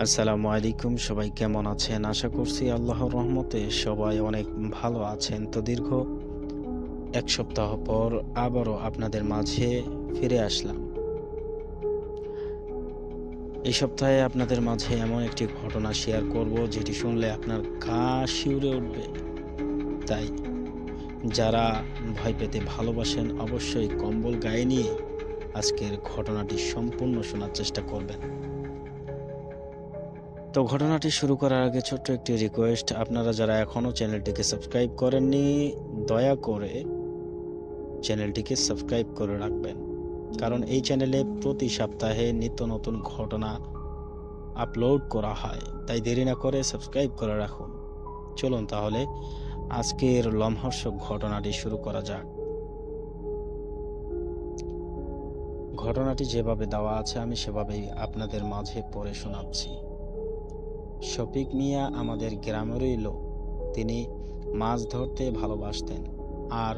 আসসালামু আলাইকুম, সবাই কেমন আছেন? আশা করছি আল্লাহর রহমতে সবাই অনেক ভালো আছেন। তো দীর্ঘ এক সপ্তাহ পর আবারও আপনাদের মাঝে ফিরে আসলাম। এই সপ্তাহে আপনাদের মাঝে এমন একটি ঘটনা শেয়ার করব, যেটি শুনলে আপনার গা শিউরে উঠবে। তাই যারা ভয় পেতে ভালোবাসেন, অবশ্যই কম্বল গায়ে নিয়ে আজকের ঘটনাটি সম্পূর্ণ শোনার চেষ্টা করবেন। তো ঘটনাটি শুরু করার আগে ছোট্ট একটি রিকোয়েস্ট আপনারা যারা এখনও চ্যানেলটিকে সাবস্ক্রাইব করেননি, দয়া করে চ্যানেলটিকে সাবস্ক্রাইব করে রাখবেন। কারণ এই চ্যানেলে প্রতি সপ্তাহে নিত্য নতুন ঘটনা আপলোড করা হয়। তাই দেরি না করে সাবস্ক্রাইব করে রাখুন। চলুন তাহলে আজকের লম্হর্ষক ঘটনাটি শুরু করা যাক। ঘটনাটি যেভাবে দেওয়া আছে, আমি সেভাবেই আপনাদের মাঝে পড়ে শোনাচ্ছি। শফিক মিয়া আমাদের গ্রামেরই লোক তিনি মাছ ধরতে ভালোবাসতেন আর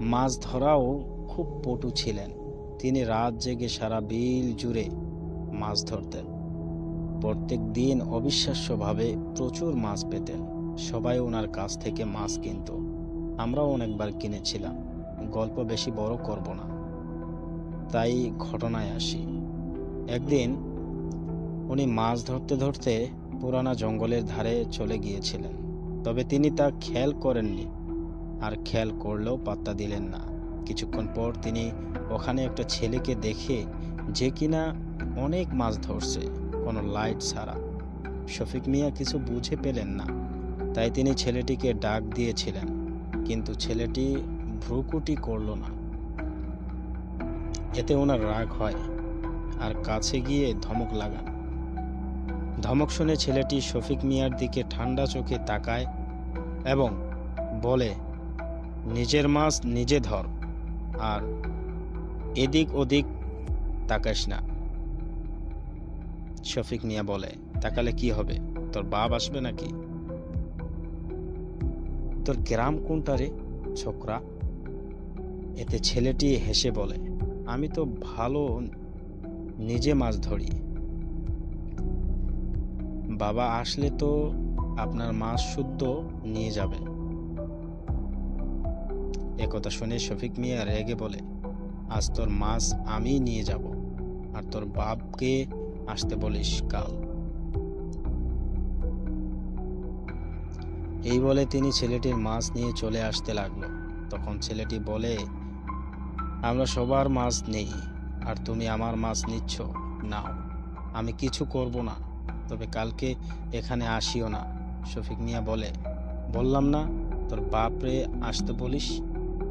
মাছ ধরাও খুব পটু ছিলেন। তিনি রাত জেগে সারা বিল জুড়ে মাছ ধরতেন। প্রত্যেক দিন অবিশ্বাস্যভাবে প্রচুর মাছ পেতেন। সবাই ওনার কাছ থেকে মাছ কিনত। আমরাও অনেকবার কিনেছিলাম। গল্প বেশি বড় করব না। তাই ঘটনায় আসি। একদিন উনি মাছ ধরতে ধরতে পুরানা জঙ্গলের ধারে চলে গিয়েছিলেন, তবে তিনি তা খেয়াল করেননি আর খেয়াল করলেও পাত্তা দিলেন না। কিছুক্ষণ পর তিনি ওখানে একটা ছেলেকে দেখে, যে কিনা অনেক মাছ ধরছে, কোনো লাইট ছাড়া। শফিক মিয়া কিছু বুঝে পেলেন না, তাই তিনি ছেলেটিকে ডাক দিয়েছিলেন, কিন্তু ছেলেটি ভ্রুকুটি করল না। এতে ওনার রাগ হয় আর কাছে গিয়ে ধমক লাগান। ধমক শুনে ছেলেটি শফিক মিয়ার দিকে ঠান্ডা চোখে তাকায় এবং বলে, নিজের মাছ নিজে ধর, আর এদিক ওদিক তাকাস না। শফিক মিয়া বলে, তাকালে কি হবে? তোর বাপ আসবে নাকি? তোর গ্রাম কোনটা রে, ছোকরা? এতে ছেলেটি হেসে বলে, আমি তো ভালো নিজে মাছ ধরি। বাবা আসলে তো আপনার মাছ শুদ্ধ নিয়ে যাবে। একথা শুনে শফিক মিয়া রেগে বলে, আজ তোর মাছ আমি নিয়ে যাব আর তোর বাপকে আসতে বলিস কাল। এই বলে তিনি ছেলেটির মাছ নিয়ে চলে আসতে লাগল। তখন ছেলেটি বলে, আমরা সবার মাছ নেই আর তুমি আমার মাছ নিচ্ছ, নাও, আমি কিছু করব না। তবে কালকে এখানে আসিও না, শফিক মিয়া বলে। বললাম না, তোর বাপরে আসতে বলিস?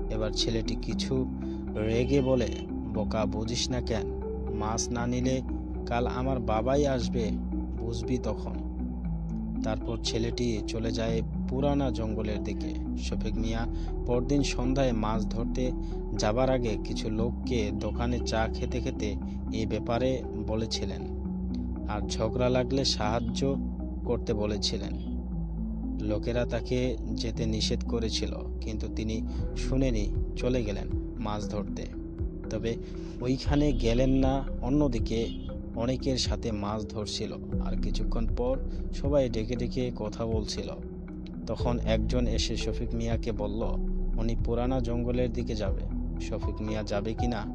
এবার ছেলেটি কিছু রেগে বলে, বোকা বুঝিস না কেন, মাছ না নিলে কাল আমার বাবাই আসবে, বুঝবি তখন। তারপর ছেলেটি চলে যায় পুরানা জঙ্গলের দিকে। শফিক মিয়া পরদিন সন্ধ্যায় মাছ ধরতে যাবার আগে কিছু লোককে দোকানে চা খেতে খেতে এ ব্যাপারে বলেছিলেন। আর ঝগড়া লাগলে সাহায্য করতে বলেছিলেন। লোকেরা তাকে যেতে নিষেধ করেছিল, কিন্তু তিনি শুনেনি চলে গেলেন মাছ ধরতে। তবে ওইখানে গেলেন না, অন্যদিকে অনেকের সাথে মাছ ধরছিল, আর কিছুক্ষণ পর সবাই ডেকে ডেকে কথা বলছিল। তখন একজন এসে শফিক মিয়াকে বলল, উনি পুরানা জঙ্গলের দিকে যাবে। শফিক মিয়া যাবে কিনা?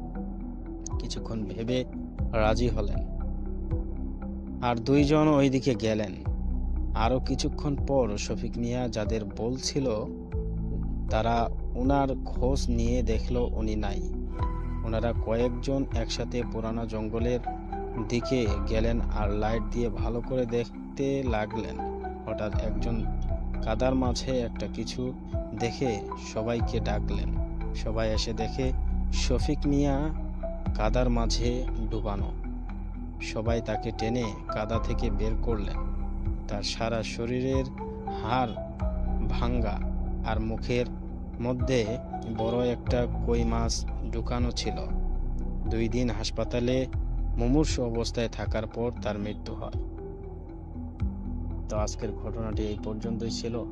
কিছুক্ষণ ভেবে রাজি হলেন। আর দুইজন ওইদিকে গেলেন। আরও কিছুক্ষণ পর শফিক মিয়া যাদের বলছিল, তারা ওনার খোঁজ নিয়ে দেখল উনি নাই। ওনারা কয়েকজন একসাথে পুরানো জঙ্গলের দিকে গেলেন আর লাইট দিয়ে ভালো করে দেখতে লাগলেন। হঠাৎ একজন কাদার মাঝে একটা কিছু দেখে সবাইকে ডাকলেন। সবাই এসে দেখে শফিক মিয়া কাদার মাঝে ডুবানো। সবাই তাকে টেনে কাদা থেকে বের করলেন। তার সারা শরীরের হাড় ভাঙ্গা আর মুখের মধ্যে বড় একটা কই মাছ ঢুকানো ছিল। দুই দিন হাসপাতালে মুমূর্ষ অবস্থায় থাকার পর তার মৃত্যু হয়। তো আজকের ঘটনাটি এই পর্যন্তই ছিল।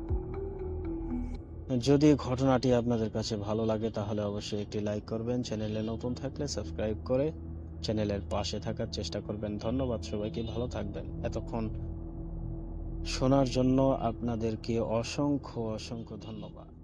যদি ঘটনাটি আপনাদের কাছে ভালো লাগে, তাহলে অবশ্যই একটি লাইক করবেন, চ্যানেলে নতুন থাকলে সাবস্ক্রাইব করে চ্যানেলের পাশে থাকার চেষ্টা করবেন। ধন্যবাদ সবাইকে, ভালো থাকবেন। এতক্ষণ শোনার জন্য আপনাদেরকে অসংখ্য অসংখ্য ধন্যবাদ।